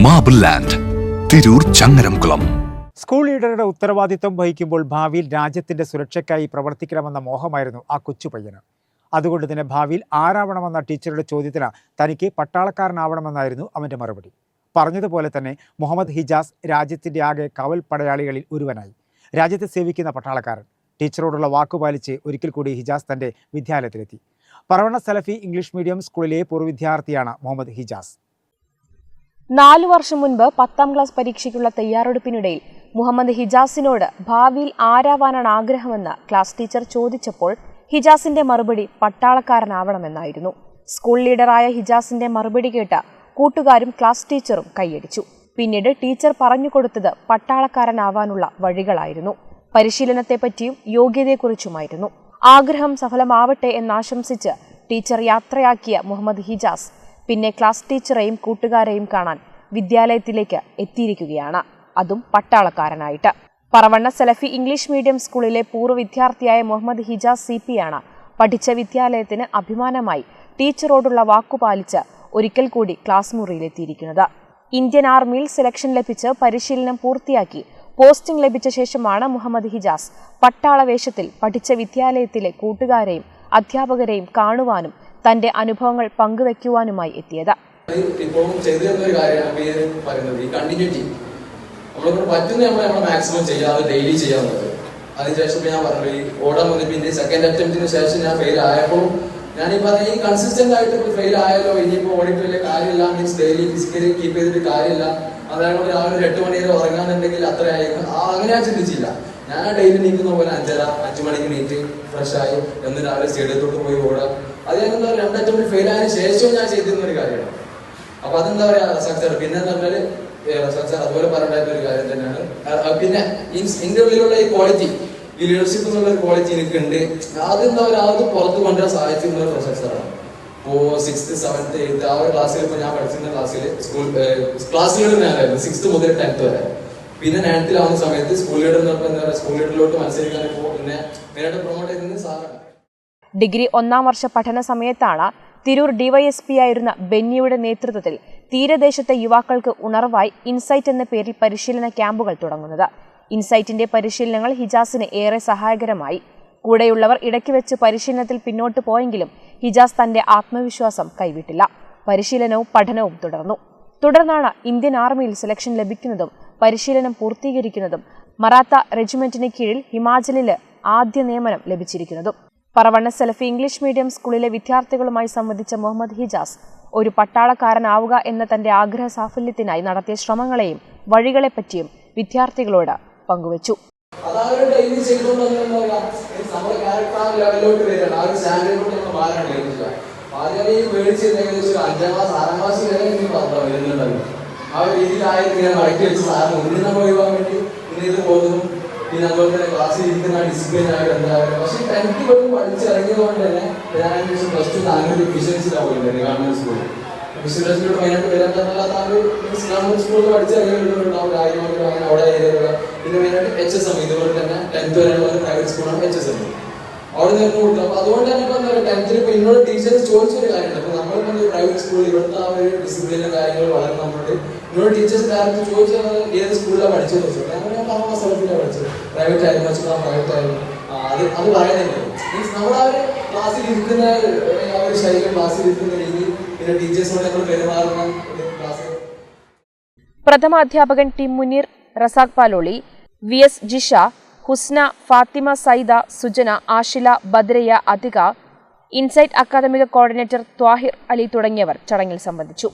Marble land Tirur Changaramkulam school ലീഡറുടെ ഉത്തരവാദിത്വം വഹിക്കുമ്പോൾ ഭാവിയിൽ രാജ്യത്തിന്റെ സുരക്ഷയ്ക്കായി പ്രവർത്തിക്കണമെന്ന മോഹമായിരുന്നു ആ കൊച്ചു പയ്യന്. അതുകൊണ്ട് തന്നെ ഭാവിയിൽ ആരാവണമെന്ന ടീച്ചറുടെ ചോദ്യത്തിന് തനിക്ക് പട്ടാളക്കാരനാവണമെന്നായിരുന്നു അവന്റെ മറുപടി. പറഞ്ഞതുപോലെ തന്നെ മുഹമ്മദ് ഹിജാസ് രാജ്യത്തിന്റെ ആകെ കവൽ പടയാളികളിൽ ഒരുവനായി. രാജ്യത്തെ സേവിക്കുന്ന പട്ടാളക്കാരൻ. ടീച്ചറോടുള്ള വാക്കുപാലിച്ച് ഒരിക്കൽ കൂടി ഹിജാസ് തന്റെ വിദ്യാലയത്തിലെത്തി. പറവണ സലഫി ഇംഗ്ലീഷ് മീഡിയം സ്കൂളിലെ പൂർവ വിദ്യാർത്ഥിയാണ് മുഹമ്മദ് ഹിജാസ്. നാലു വർഷം മുൻപ് പത്താം ക്ലാസ് പരീക്ഷയ്ക്കുള്ള തയ്യാറെടുപ്പിനിടയിൽ മുഹമ്മദ് ഹിജാസിനോട് ഭാവിയിൽ ആരാവാനാണ് ആഗ്രഹമെന്ന് ക്ലാസ് ടീച്ചർ ചോദിച്ചപ്പോൾ ഹിജാസിന്റെ മറുപടി പട്ടാളക്കാരനാവണമെന്നായിരുന്നു. സ്കൂൾ ലീഡറായ ഹിജാസിന്റെ മറുപടി കേട്ട കൂട്ടുകാരും ക്ലാസ് ടീച്ചറും കൈയടിച്ചു. പിന്നീട് ടീച്ചർ പറഞ്ഞു പറഞ്ഞുകൊടുത്തത് പട്ടാളക്കാരനാവാനുള്ള വഴികളായിരുന്നു. പരിശീലനത്തെപ്പറ്റിയും യോഗ്യതയെക്കുറിച്ചുമായിരുന്നു. ആഗ്രഹം സഫലമാവട്ടെ എന്നാശംസിച്ച് ടീച്ചർ യാത്രയാക്കിയ മുഹമ്മദ് ഹിജാസ് പിന്നെ ക്ലാസ് ടീച്ചറെയും കൂട്ടുകാരെയും കാണാൻ വിദ്യാലയത്തിലേക്ക് എത്തിയിരിക്കുകയാണ്. അതും പട്ടാളക്കാരനായിട്ട്. പറവണ്ണ സലഫി ഇംഗ്ലീഷ് മീഡിയം സ്കൂളിലെ പൂർവ വിദ്യാർത്ഥിയായ മുഹമ്മദ് ഹിജാസ് സി പിയാണ് പഠിച്ച വിദ്യാലയത്തിന് അഭിമാനമായി ടീച്ചറോടുള്ള വാക്കുപാലിച്ച് ഒരിക്കൽ കൂടി ക്ലാസ് മുറിയിലെത്തിയിരിക്കുന്നത്. ഇന്ത്യൻ ആർമിയിൽ സെലക്ഷൻ ലഭിച്ച് പരിശീലനം പൂർത്തിയാക്കി പോസ്റ്റിംഗ് ലഭിച്ച ശേഷമാണ് മുഹമ്മദ് ഹിജാസ് പട്ടാള വേഷത്തിൽ പഠിച്ച വിദ്യാലയത്തിലെ കൂട്ടുകാരെയും അധ്യാപകരെയും കാണുവാനും തന്റെ അനുഭവങ്ങൾ പങ്കുവെക്കുവാനുമായി എത്തിയത്. ഒരു ഈ പറ്റുന്ന നമ്മൾ ഞാൻ പറഞ്ഞു ഈ സെക്കൻഡ് ഞാൻ ഫെയിൽ ഈ ആയിട്ട് ഫെയിൽ ഡെയിലി ചെയ്തിട്ട് കാര്യമില്ല. രാവിലെ ആ അങ്ങനെ ചിന്തിച്ചില്ല. ഞാൻ ഡെയിലി നീക്കുന്ന പോലെ അഞ്ചര അഞ്ചു മണിക്ക് നീറ്റ് ഫ്രഷായി എന്ന് രാവിലെ സ്റ്റേഡിയത്തോട്ട് പോയി ഓടുക അത് പറയുക എന്താ രണ്ട് അറ്റംപ്റ്റ് ഫെയിൽ ആയതിനു ശേഷവും ഞാൻ ചെയ്തിരുന്ന ഒരു കാര്യമാണ്. അപ്പൊ അതെന്താ പറയാ സക്സർ പിന്നെ എന്ന് പറഞ്ഞാൽ അതുപോലെ പറഞ്ഞിട്ടുള്ള ഒരു കാര്യം തന്നെയാണ്. പിന്നെ ഇന്റർവ്യൂലുള്ള ഈ ക്വാളിറ്റി ഈ ലീഡർഷിപ്പ് എന്നുള്ള ഒരു ക്വാളിറ്റി എനിക്കുണ്ട്. അതെന്താ പറയുക അത് പുറത്ത് കൊണ്ടുവരാൻ സാധിച്ചിരുന്ന ഒരു സക്സറാണ് ഇപ്പോ സിക്സ്ത് സെവൻത്ത് എയ്ത്ത് ആ ഒരു ക്ലാസ്സിൽ ഇപ്പൊ ഞാൻ പഠിച്ചിരുന്ന ക്ലാസ്സിൽ സ്കൂൾ ക്ലാസ് ലീഡർ ഞാനായിരുന്നു മുതൽ ടെൻത്ത് വരെ. പിന്നെ നയൻത്തിലാവുന്ന സമയത്ത് സ്കൂൾ ലീഡർ എന്ന് പറഞ്ഞാൽ എന്താ പറയുക സ്കൂൾ ലീഡറിലോട്ട് മത്സരിക്കാൻ ഇപ്പോൾ പിന്നെ മെയിനായിട്ട് പ്രൊമോട്ട് ചെയ്തത് സാറാണ്. ഡിഗ്രി ഒന്നാം വർഷ പഠന സമയത്താണ് തിരൂർ ഡിവൈഎസ്പി ആയിരുന്ന ബെന്നിയുടെ നേതൃത്വത്തിൽ തീരദേശത്തെ യുവാക്കൾക്ക് ഉണർവായി ഇൻസൈറ്റ് എന്ന പേരിൽ പരിശീലന ക്യാമ്പുകൾ തുടങ്ങുന്നത്. ഇൻസൈറ്റിന്റെ പരിശീലനങ്ങൾ ഹിജാസിന് ഏറെ സഹായകരമായി. കൂടെയുള്ളവർ ഇടയ്ക്ക് വെച്ച് പരിശീലനത്തിൽ പിന്നോട്ട് പോയെങ്കിലും ഹിജാസ് തന്റെ ആത്മവിശ്വാസം കൈവിട്ടില്ല. പരിശീലനവും പഠനവും തുടർന്നു. തുടർന്നാണ് ഇന്ത്യൻ ആർമിയിൽ സെലക്ഷൻ ലഭിക്കുന്നതും പരിശീലനം പൂർത്തീകരിക്കുന്നതും മറാത്ത റെജിമെന്റിന് കീഴിൽ ഹിമാചലിൽ ആദ്യ നിയമനം ലഭിച്ചിരിക്കുന്നതും. പറവണ്ണ സെലഫി ഇംഗ്ലീഷ് മീഡിയം സ്കൂളിലെ വിദ്യാർത്ഥികളുമായി സംവദിച്ച മുഹമ്മദ് ഹിജാസ് ഒരു പട്ടാളക്കാരനാവുക എന്ന തന്റെ ആഗ്രഹ സാഫല്യത്തിനായി നടത്തിയ ശ്രമങ്ങളെയും വഴികളെപ്പറ്റിയും വിദ്യാർത്ഥികളോട് പങ്കുവച്ചു. ആ ഒരു രീതിയിലായിരുന്നു ഞാൻ മടക്കി വെച്ച് സാറിന് വേണ്ടി പിന്നെ അതുപോലെ തന്നെ ക്ലാസ്സിൽ ഇരിക്കുന്ന ഡിസിപ്ലിൻ ആയിട്ട് എന്തായാലും. പക്ഷെ ടെൻത്ത് പോയി പഠിച്ചിറങ്ങിയത് കൊണ്ട് തന്നെ ഞാൻ പ്ലസ് ടു താങ്കളുടെ വിഷൻസിലാണ് ഗവൺമെന്റ് സ്കൂളിൽ വിശ്വസിലോട്ട് മെയിനായിട്ട് വരാത്തല്ല താങ്കൾ ഗവൺമെന്റ് സ്കൂളിൽ പഠിച്ചിറങ്ങിയിട്ടുണ്ടാവും കാര്യങ്ങളൊക്കെ അങ്ങനെ അവിടെ ഏരിയയിലുള്ള പിന്നെ മെയിനായിട്ട് എച്ച് എസ് എം ഇതുപോലെ തന്നെ ടെൻത്ത് വരെയുള്ള ഒരു പ്രൈവറ്റ് സ്കൂളാണ് എച്ച് എസ് എം അവിടെ നിന്ന് കൊടുക്കും. അപ്പൊ അതുകൊണ്ട് തന്നെ ഇപ്പൊ എന്താ ടെൻത്തിൽ ഇപ്പൊ ഇന്നോട് ടീച്ചേഴ്സ് ചോദിച്ചൊരു കാര്യമുണ്ട്. അപ്പൊ നമ്മളിപ്പോ പ്രൈവറ്റ് സ്കൂളിൽ ഇവിടുത്തെ ആ ഒരു ഡിസിപ്ലിനും കാര്യങ്ങൾ വളരെ നമ്മളുണ്ട് എന്നോട് ടീച്ചേഴ്സ് ഡയറക്റ്റ് ചോദിച്ചത് ഏത് സ്കൂളിലാണ് പഠിച്ചത് ചോദിച്ചു. അങ്ങനെ ഞാൻ പറഞ്ഞ സ്ഥലത്തിലാണ് പഠിച്ചത്. പ്രൈവറ്റ് ആയിരുന്നു വെച്ചാൽ പ്രൈവറ്റ് ആയിരുന്നു. അത് അത് പറയുന്നില്ല. മീൻസ് നമ്മൾ ആ ഒരു ക്ലാസ്സിൽ ഇരിക്കുന്ന ആ ഒരു ശൈലി ക്ലാസ്സിൽ ഇരിക്കുന്ന രീതി പിന്നെ ടീച്ചേഴ്സിനോട് നമ്മൾ പെരുമാറുന്ന ഒരു class പ്രഥമാധ്യാപകൻ T Muneer Razak Paloli V S Jisha Husna Fathima Saida Sujana Ashila Badraya Athika Insight academic coordinator Thahir Ali തുടങ്ങിയവർ ചടങ്ങിൽ സംബന്ധിച്ചു.